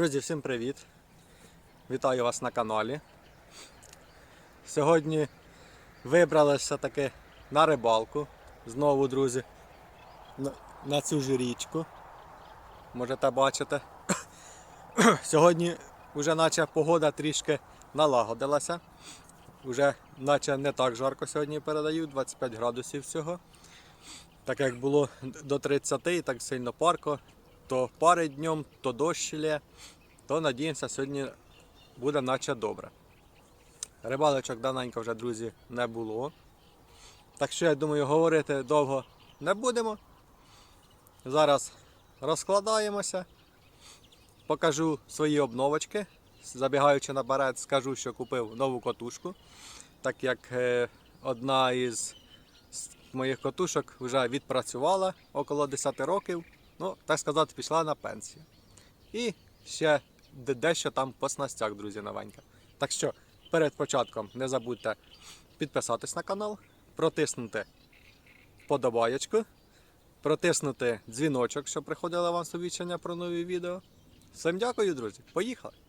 Друзі, всім привіт! Вітаю вас на каналі. Сьогодні вибралися таки на рибалку. Знову, друзі, на, цю ж річку. Можете бачити. Сьогодні вже наче погода трішки налагодилася. Вже наче не так жарко сьогодні передаю, 25 градусів всього. Так як було до 30 і так сильно парко, то пари днем, то дощ лє, то надіємося, сьогодні буде наче добре. Рибалочок давненько вже, друзі, не було. Так що я думаю, говорити довго не будемо. Зараз розкладаємося, покажу свої обновочки. Забігаючи наперед, скажу, що купив нову котушку, так як е, одна із моїх котушок вже відпрацювала около 10 років. Ну, так сказати, пішла на пенсію. І ще дещо там по снастях, друзі, новеньке. Так що перед початком не забудьте підписатись на канал, протиснути вподобаєчку, протиснути дзвіночок, щоб приходило вам сповіщення про нові відео. Всім дякую, друзі. Поїхали!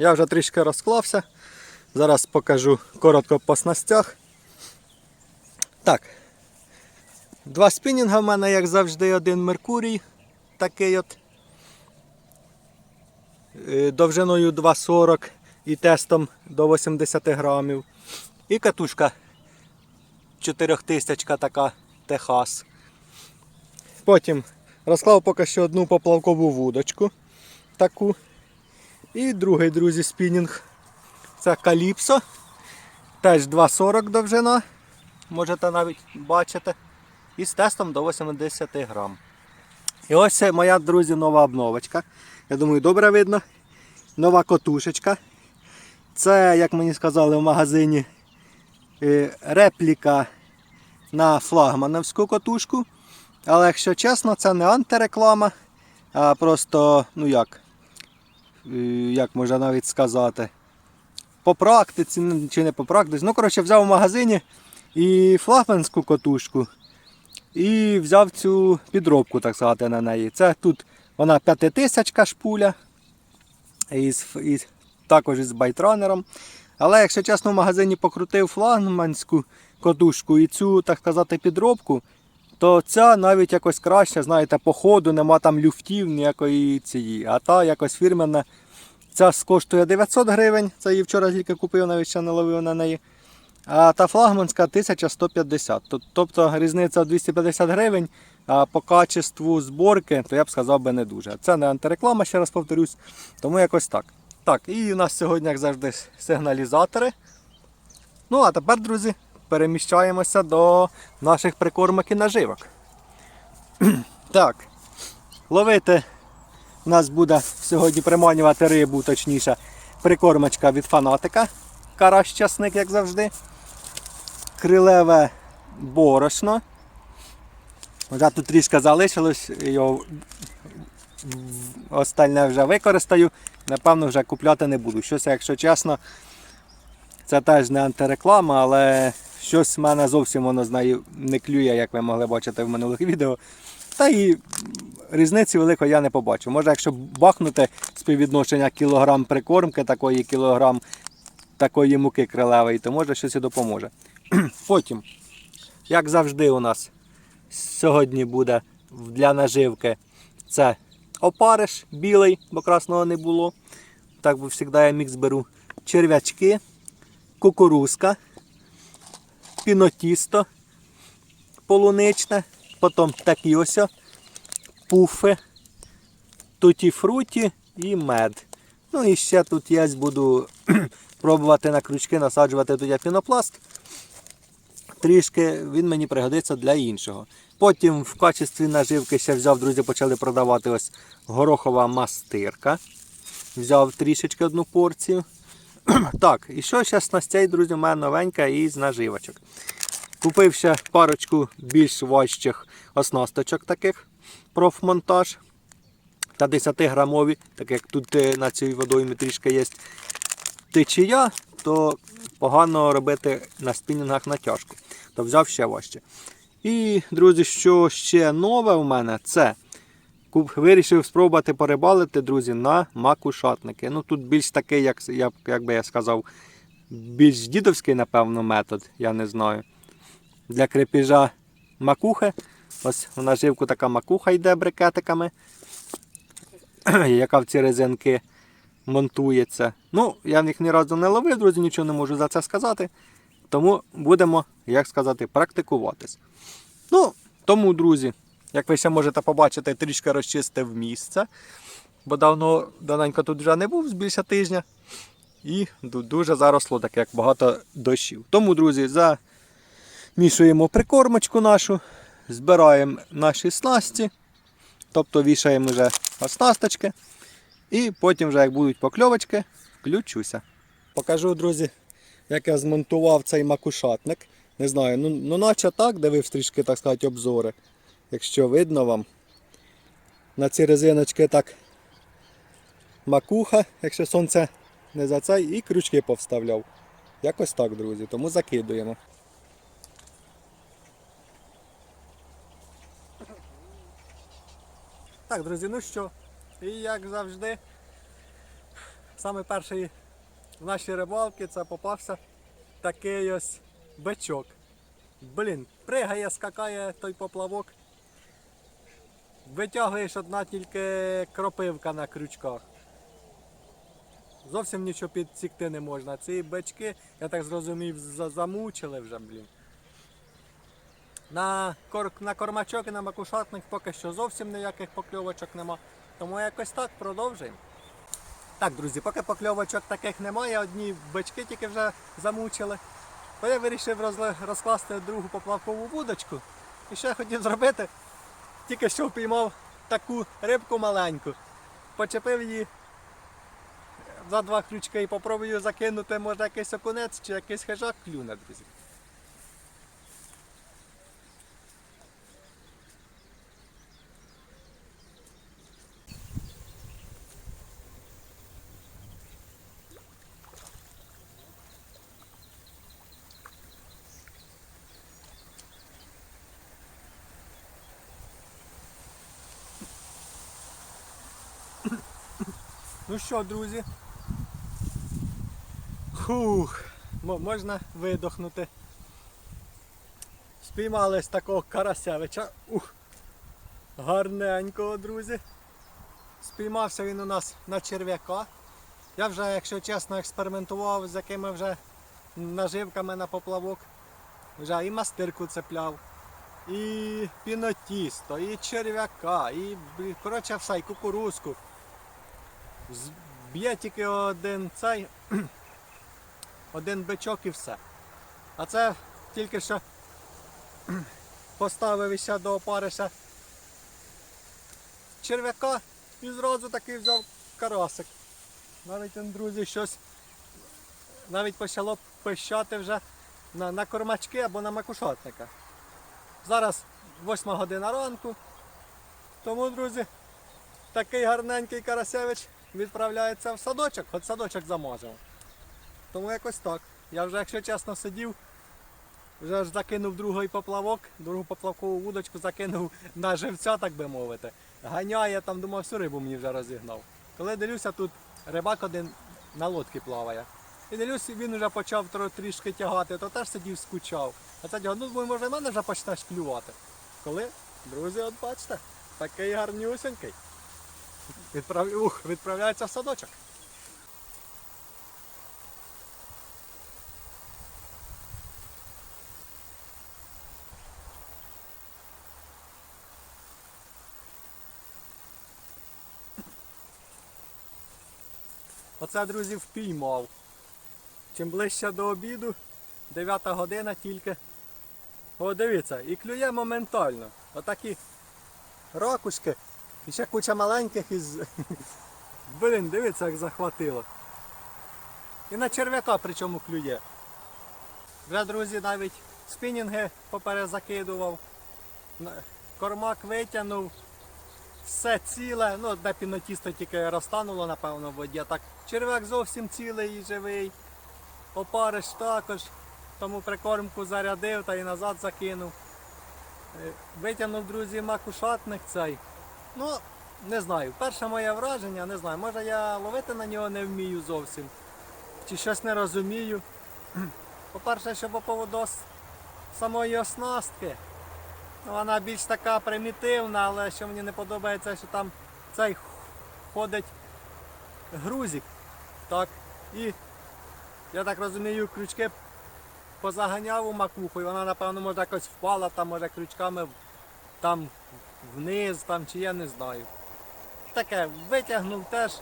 Я вже трішки розклався. Зараз покажу коротко по снастях. Так. Два спінінга в мене, як завжди, один Меркурій. Такий от. Е, Довжиною 2,40 і тестом до 80 грамів. І катушка 4000 така Техас. Потім розклав поки що одну поплавкову вудочку. Таку. І другий, друзі, спінінг. Це Каліпсо. Теж 2,40 довжина. Можете навіть бачити. І з тестом до 80 грам. І ось моя, друзі, нова обновочка. Я думаю, добре видно. Нова котушечка. Це, як мені сказали в магазині, е, репліка на флагмановську котушку. Але якщо чесно, це не антиреклама, а просто, ну як, як можна навіть сказати, по практиці ну, чи не по практиці. Ну, коротше, взяв в магазині і флагманську котушку, і взяв цю підробку, так сказати, на неї. Це тут вона п'ятитисячка шпуля, із, із, також із байтранером. Але, якщо чесно, в магазині покрутив флагманську котушку і цю, так сказати, підробку, то ця навіть якось краще, знаєте, по ходу нема там люфтів ніякої цієї. А та якось фірменна. Ця коштує 900 гривень, це її вчора тільки купив, навіть ще не ловив на неї. А та флагманська 1150. Тобто різниця в 250 гривень, а по качеству зборки, то я б сказав би не дуже. Це не антиреклама, ще раз повторюсь. Тому якось так. Так, і у нас сьогодні, як завжди, сигналізатори. Ну, а тепер, друзі, переміщаємося до наших прикормок і наживок. Так, ловити нас буде сьогодні приманювати рибу, точніше, прикормочка від фанатика. Карась часник, як завжди. Крилеве борошно. Вже тут трішки залишилось, його остальне вже використаю. Напевно, вже купляти не буду. Щось, якщо чесно, це теж не антиреклама, але щось в мене зовсім воно з нею не клює, як ви могли бачити в минулих відео. Та і різниці великої я не побачу. Може, якщо бахнути співвідношення кілограм прикормки, такої кілограм такої муки крилевої, то може щось і допоможе. Потім, як завжди, у нас сьогодні буде для наживки це опариш білий, бо красного не було. Так завжди я мікс беру. Черв'ячки, кукурузка, пінотісто полуничне, потім такі ось пуфи, туті-фруті і мед. Ну і ще тут я буду спробувати на крючки насаджувати тут пінопласт. Трішки він мені пригодиться для іншого. Потім в качестві наживки ще взяв, друзі, почали продавати ось горохова мастирка. Взяв трішечки одну порцію. так, і що ще снастей, друзі, у мене новенька із наживочок. Купив ще парочку більш важчих оснасточок таких профмонтаж та 10 грамові, так як тут е, на цій водоймі трішки є течія, то погано робити на спінінгах натяжку. То взяв ще важче. І, друзі, що ще нове в мене, це вирішив спробувати порибалити, друзі, на макушатники. Ну тут більш такий, як, як, як би я сказав, більш дідовський, напевно, метод, я не знаю. Для крепіжа макухи. Ось в наживку така макуха йде брикетиками, яка в ці резинки монтується. Ну, я них ні разу не ловив, друзі, нічого не можу за це сказати. Тому будемо, як сказати, практикуватись. Ну, тому, друзі, як ви ще можете побачити, трішки розчистив місце. Бо давно давненько тут вже не був з більше тижня. І дуже заросло, так як багато дощів. Тому, друзі, замішуємо прикормочку нашу, збираємо наші снасті, тобто вішаємо вже оснасточки. І потім, вже як будуть покльовочки, включуся. Покажу, друзі, як я змонтував цей макушатник. Не знаю, ну, ну наче так, дивився трішки, так сказати, обзори. Якщо видно вам. На ці резиночки так макуха, якщо сонце не за цей, і крючки повставляв. Якось так, друзі, тому закидуємо. Так, друзі, ну що, і як завжди, саме перший в нашій рибалці це попався такий ось бичок. Блін, пригає, скакає той поплавок. Витягуєш одна тільки кропивка на крючках. Зовсім нічого підсікти не можна. Ці бички, я так зрозумів, замучили вже, блін. На, кор... на кормачок і на макушатник поки що зовсім ніяких покльовочок нема. Тому якось так продовжуємо. Так, друзі, поки покльовочок таких немає, одні бички тільки вже замучили. То я вирішив розкласти другу поплавкову вудочку. І я хотів зробити? Тільки що впіймав таку рибку маленьку. Почепив її за два крючки і попробую закинути, може якийсь окунець чи якийсь хижак клюне, друзі. Ну що, друзі? Хух, можна видохнути. Спіймали з такого карасевича. Ух, гарненького, друзі. Спіймався він у нас на черв'яка. Я вже, якщо чесно, експериментував з якими вже наживками на поплавок. Вже і мастирку цепляв, і пінотісто, і черв'яка, і коротше все, і кукурузку. Б'є тільки один цей, один бичок і все. А це тільки що поставив ще до опариша черв'яка і зразу таки взяв карасик. Навіть друзі, щось навіть почало пищати вже на, на кормачки або на макушатника. Зараз 8 година ранку. Тому, друзі, такий гарненький карасевич відправляється в садочок, хоч садочок замажемо. Тому якось так. Я вже, якщо чесно, сидів, вже ж закинув другий поплавок, другу поплавкову вудочку закинув на живця, так би мовити. Ганяє там, думав, всю рибу мені вже розігнав. Коли дивлюся, тут рибак один на лодці плаває. І дивлюсь, він вже почав трішки тягати, то теж сидів, скучав. А це ну може в мене вже почнеш клювати. Коли, друзі, от бачите, такий гарнюсенький. Відправ... Ух, відправляється в садочок. Оце, друзі, впіймав. чим ближче до обіду, 9 година тільки. О, дивіться, і клює моментально. Отакі ракушки. І ще куча маленьких із. Блін, дивіться, як захватило. І на черв'яка причому клює. Вже, друзі, навіть спінінги поперезакидував. Кормак витягнув. Все ціле, ну де пінотісто тільки розтануло, напевно, в воді. Так черв'як зовсім цілий і живий. Опариш також. Тому прикормку зарядив та і назад закинув. Е, Витягнув, друзі, макушатник цей. Ну, не знаю. Перше моє враження, не знаю. Може я ловити на нього не вмію зовсім. Чи щось не розумію. По-перше, що по поводу самої оснастки. Вона більш така примітивна, але що мені не подобається, що там цей ходить грузик. Так. І я так розумію, крючки позаганяв у макуху, і вона, напевно, може якось впала, там, може крючками там вниз, там, чи я не знаю. Таке, витягнув теж,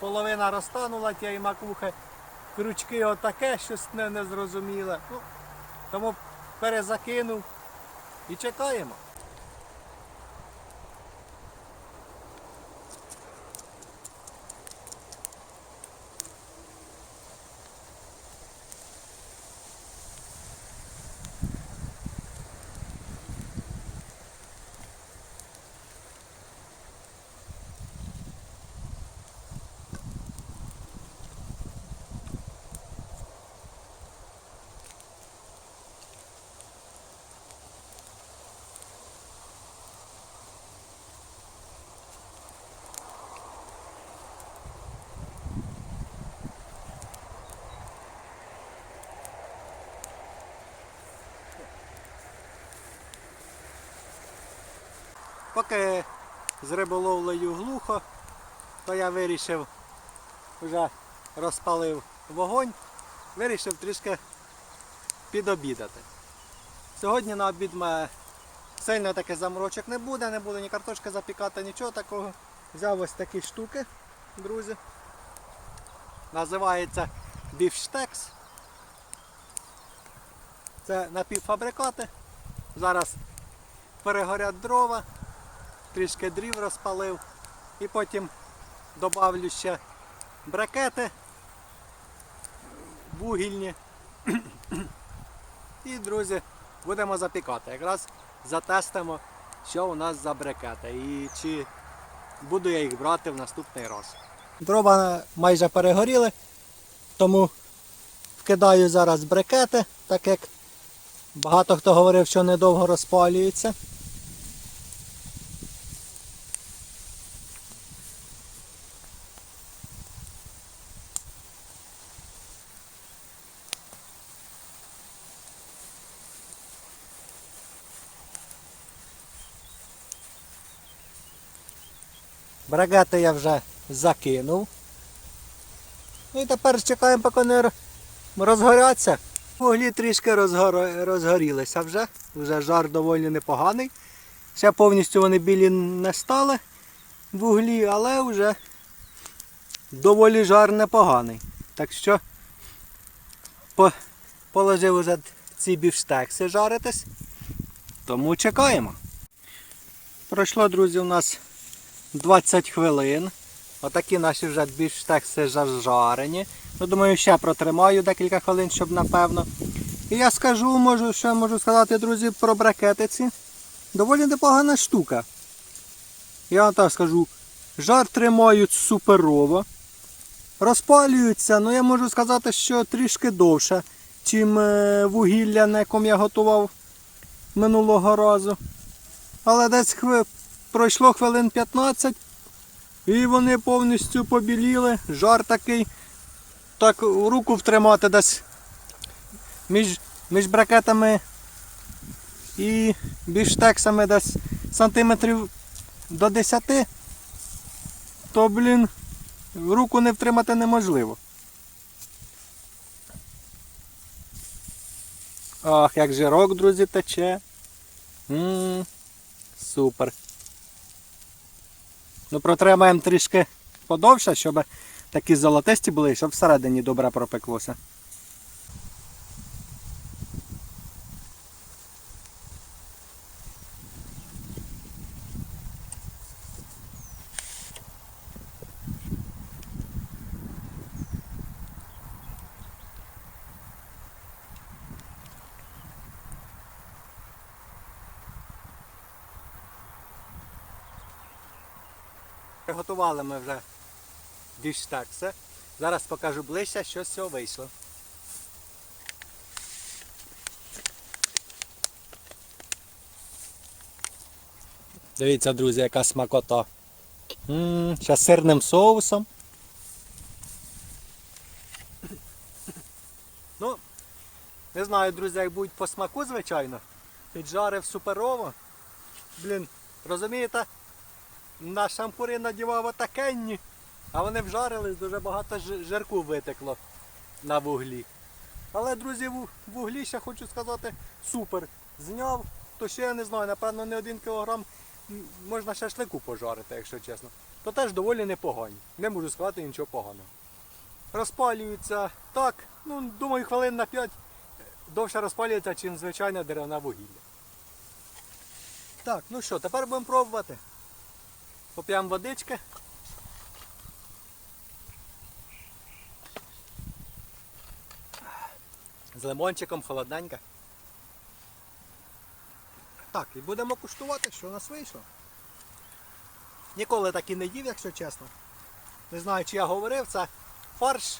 половина розтанула тієї макухи, крючки отаке, щось не, незрозуміле. Ну, тому перезакинув і чекаємо. Поки з риболовлею глухо, то я вирішив, вже розпалив вогонь, вирішив трішки підобідати. Сьогодні на обід мене сильно таки заморочок не буде, не буде ні картошки запікати, нічого такого. Взяв ось такі штуки, друзі. Називається біфштекс. Це напівфабрикати. Зараз перегорять дрова, трішки дрів розпалив і потім добавлю ще брикети вугільні. І, друзі, будемо запікати. Якраз затестимо, що у нас за брикети і чи буду я їх брати в наступний раз. Дрова майже перегоріли, тому вкидаю зараз брикети, так як багато хто говорив, що недовго розпалюються. Брагети я вже закинув. Ну і тепер чекаємо, поки вони розгоряться. Вуглі трішки розгор... розгорілися вже. Вже жар доволі непоганий. Ще повністю вони білі не стали вуглі, але вже доволі жар непоганий. Так що по... положив уже ці бівштекси жаритись. Тому чекаємо. Пройшло, друзі, у нас 20 хвилин. Отакі наші вже бівштекси зажарені. Ну, думаю, ще протримаю декілька хвилин, щоб напевно. І я скажу, можу, що можу сказати, друзі, про бракетиці. Доволі непогана штука. Я вам так скажу, жар тримають суперово. Розпалюються, ну я можу сказати, що трішки довше, чим е, вугілля, на якому я готував минулого разу. Але десь. Пройшло хвилин 15 і вони повністю побіліли. Жар такий. Так руку втримати десь між, між бракетами і біштексами десь сантиметрів до 10, то, блін, руку не втримати неможливо. Ах, як жирок, друзі, тече. М, Супер. Ну, протримаємо трішки подовше, щоб такі золотисті були, щоб всередині добре пропеклося. Приготували ми вже більштекси. Зараз покажу ближче, що з цього вийшло. Дивіться, друзі, яка смакота. Ще сирним соусом. Ну, не знаю, друзі, як будуть по смаку, звичайно. Піджарив суперово. Блін, розумієте? На шампури надівав отакенні, а вони вжарились, дуже багато жи- жирку витекло на вуглі. Але, друзі, вуглі ще хочу сказати супер. Зняв, то ще я не знаю, напевно, не один кілограм можна шашлику пожарити, якщо чесно. То теж доволі непогані. Не можу сказати нічого поганого. Розпалюються так, ну, думаю, хвилин на 5 довше розпалюється, ніж звичайне деревне вугілля. Так, ну що, тепер будемо пробувати. Поп'ємо водички. З лимончиком холодненько. Так, і будемо куштувати, що у нас вийшло. Ніколи так і не їв, якщо чесно. Не знаю, чи я говорив, це фарш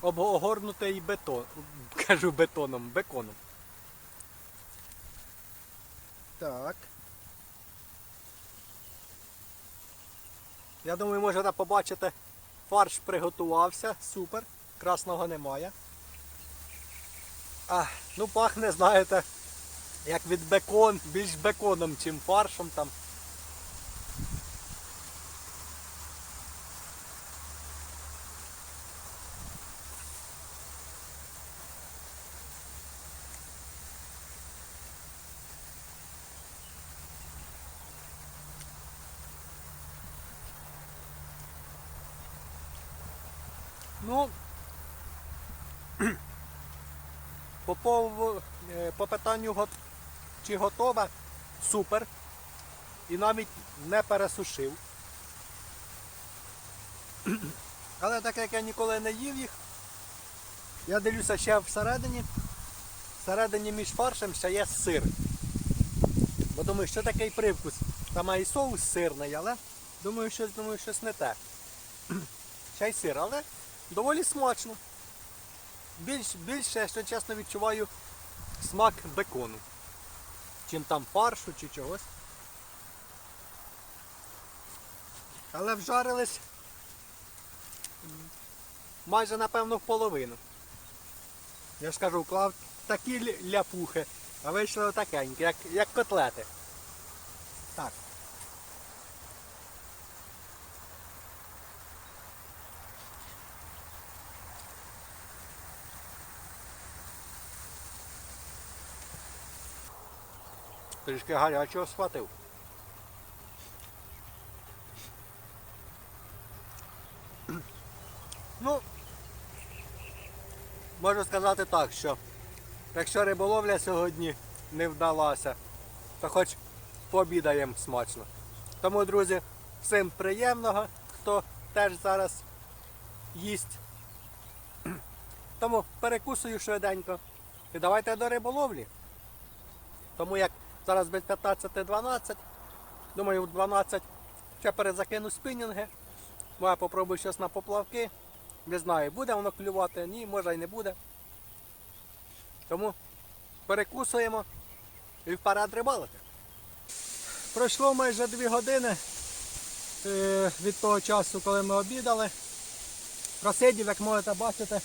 обгорнутий бетон. Кажу бетоном, беконом. Так. Я думаю, можете побачити, фарш приготувався, супер, красного немає. А, ну пахне, знаєте, як від бекон, більш беконом, чим фаршем там. Ну, по, е, по питанню чи готове, супер. І навіть не пересушив. Але так як я ніколи не їв їх, я дивлюся ще всередині. Всередині між фаршем ще є сир. Бо думаю, що такий привкус. Там і соус сирний, але думаю, щось, думаю, щось не те. Ще й сир, але доволі смачно. Більш, більше, якщо чесно, відчуваю смак бекону. Чим там фаршу чи чогось. Але вжарились майже напевно в половину. Я ж кажу, вклав такі ляпухи, а вийшли отакенькі, як, як котлети. Трішки гарячого схватив. Ну, можу сказати так, що якщо риболовля сьогодні не вдалася, то хоч пообідаємо смачно. Тому, друзі, всім приємного, хто теж зараз їсть. Тому перекусую швиденько. І давайте до риболовлі. Тому як зараз без 15-12, думаю, в 12 ще перезакину спінінги. Може попробую щось на поплавки. Не знаю, буде воно клювати, ні, може і не буде. Тому перекусуємо і вперед рибалити. Пройшло майже 2 години е, від того часу, коли ми обідали. Просидів, як можете бачити,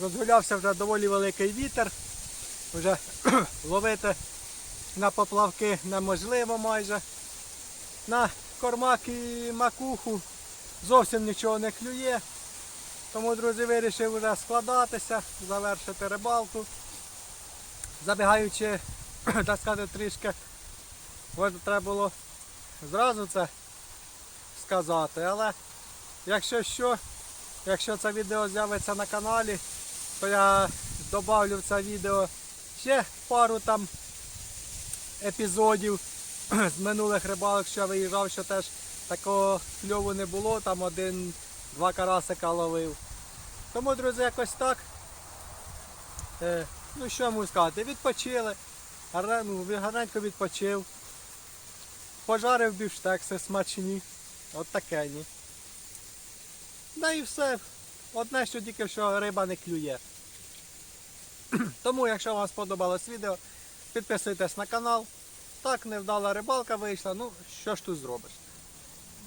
розгулявся вже доволі великий вітер. Вже ловити на поплавки неможливо майже. На кормак і макуху зовсім нічого не клює. Тому, друзі, вирішив вже складатися, завершити рибалку. Забігаючи, так сказати, трішки, може треба було зразу це сказати, але якщо що, якщо це відео з'явиться на каналі, то я додавлю в це відео ще пару там епізодів з минулих рибалок, що я виїжджав, що теж такого кльову не було, там один-два карасика ловив. Тому, друзі, якось так. Е, ну що я можу сказати, відпочили, ну, гарненько відпочив. Пожарив бівштекси смачні. От таке ні. Да і все. Одне, що тільки що риба не клює. Тому, якщо вам сподобалось відео, підписуйтесь на канал. Так, невдала рибалка вийшла, ну що ж тут зробиш?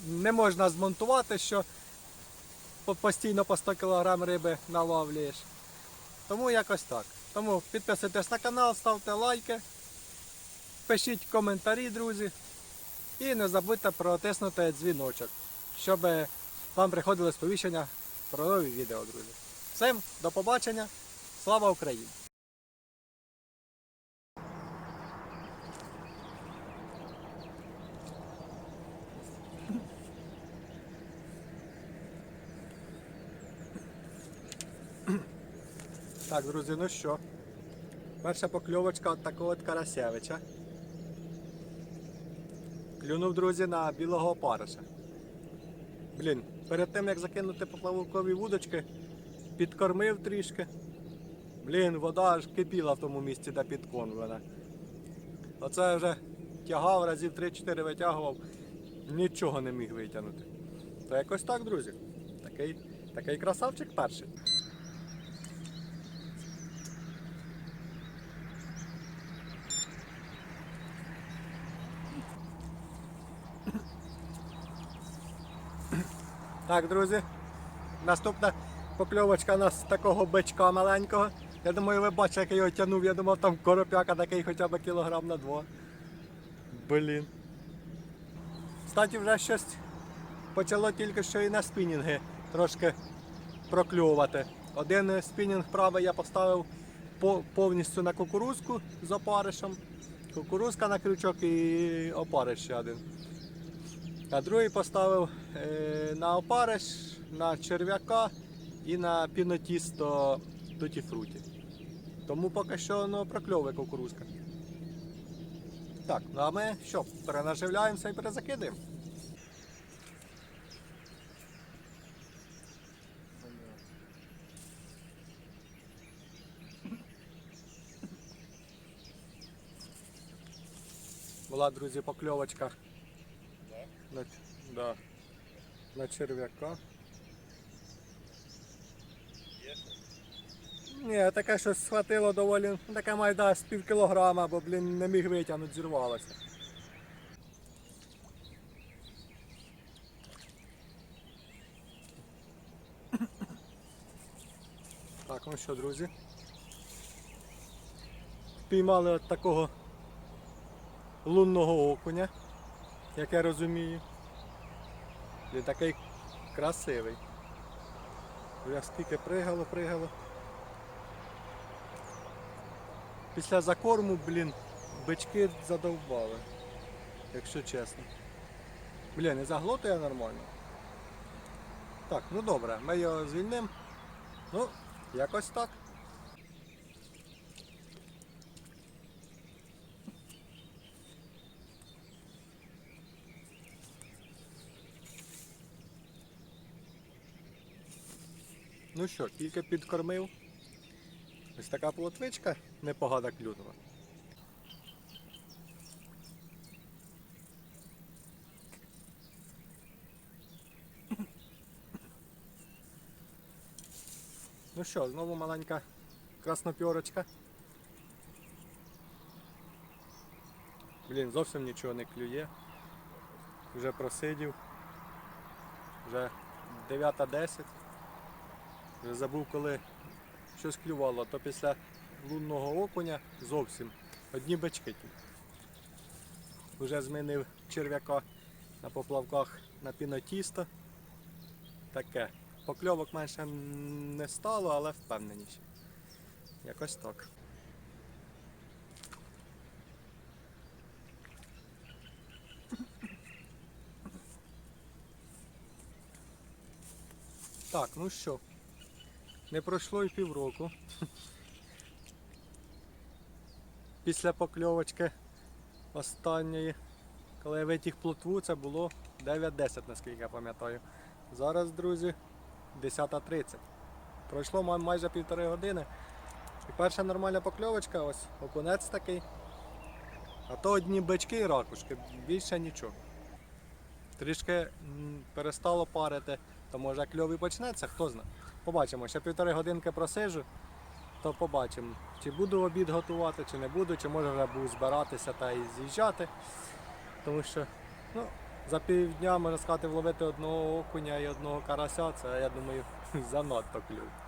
Не можна змонтувати, що постійно по 100 кг риби наловлюєш. Тому якось так. Тому підписуйтесь на канал, ставте лайки, пишіть коментарі, друзі. І не забудьте протиснути дзвіночок, щоб вам приходили сповіщення про нові відео, друзі. Всім до побачення. Слава Україні! Так, друзі, ну що? Перша покльовочка от такого от Карасевича. Клюнув, друзі, на білого опариша. Блін, перед тим як закинути поплавкові вудочки, підкормив трішки. Блін, вода аж кипіла в тому місці, де підкормлена. Оце вже тягав, разів 3-4 витягував, нічого не міг витягнути. То якось так, друзі. Такий, такий красавчик перший. Так, друзі. Наступна покльовочка у нас такого бичка маленького. Я думаю, ви бачите, як я його тягнув. Я думав, там коропяка такий хоча б кілограм на два. Блін. Кстати, вже щось почало тільки що і на спінінги трошки прокльовувати. Один спінінг правий я поставив повністю на кукурузку з опаришем. Кукурузка на крючок і опариш ще один. А другий поставив е, на опариш, на черв'яка і на пінотісто туті фруті. Тому поки що ну, прокльовує кукурузка. Так, ну а ми що, перенаживляємося і перезакидаємо. Була, друзі, покльовочка на, да, на черв'яка. Ні, таке щось схватило доволі, таке майда з пів кілограма, бо, блін, не міг витягнути, зірвалося. Так, ну що, друзі. Піймали от такого лунного окуня, як я розумію. Він такий красивий. Вже скільки пригало, пригало. Після закорму, блін, бички задовбали, якщо чесно. Блін, не заглотує нормально. Так, ну добре, ми його звільнимо. Ну, якось так. Ну що, тільки підкормив. Ось така плотвичка непогана клюнула. Ну що, знову маленька краснопьорочка. Блін, зовсім нічого не клює. Вже просидів. Вже 9.10. Забув, коли щось клювало, то після лунного окуня зовсім одні тільки. Вже змінив черв'яка на поплавках на пінотісто. Таке. Покльовок менше не стало, але впевненіше. Якось так. Так, ну що, не пройшло і півроку. Після покльовочки останньої, коли я витяг плотву, це було 9-10, наскільки я пам'ятаю. Зараз, друзі, 10.30. Пройшло майже півтори години. І перша нормальна покльовочка, ось окунець такий. А то одні бички і ракушки, більше нічого. Трішки перестало парити, то може кльов почнеться, хто знає. Побачимо, ще півтори годинки просижу, то побачимо, чи буду обід готувати, чи не буду, чи може вже буду збиратися та і з'їжджати. Тому що ну, за півдня, можна сказати, вловити одного окуня і одного карася, це я думаю занадто клюв.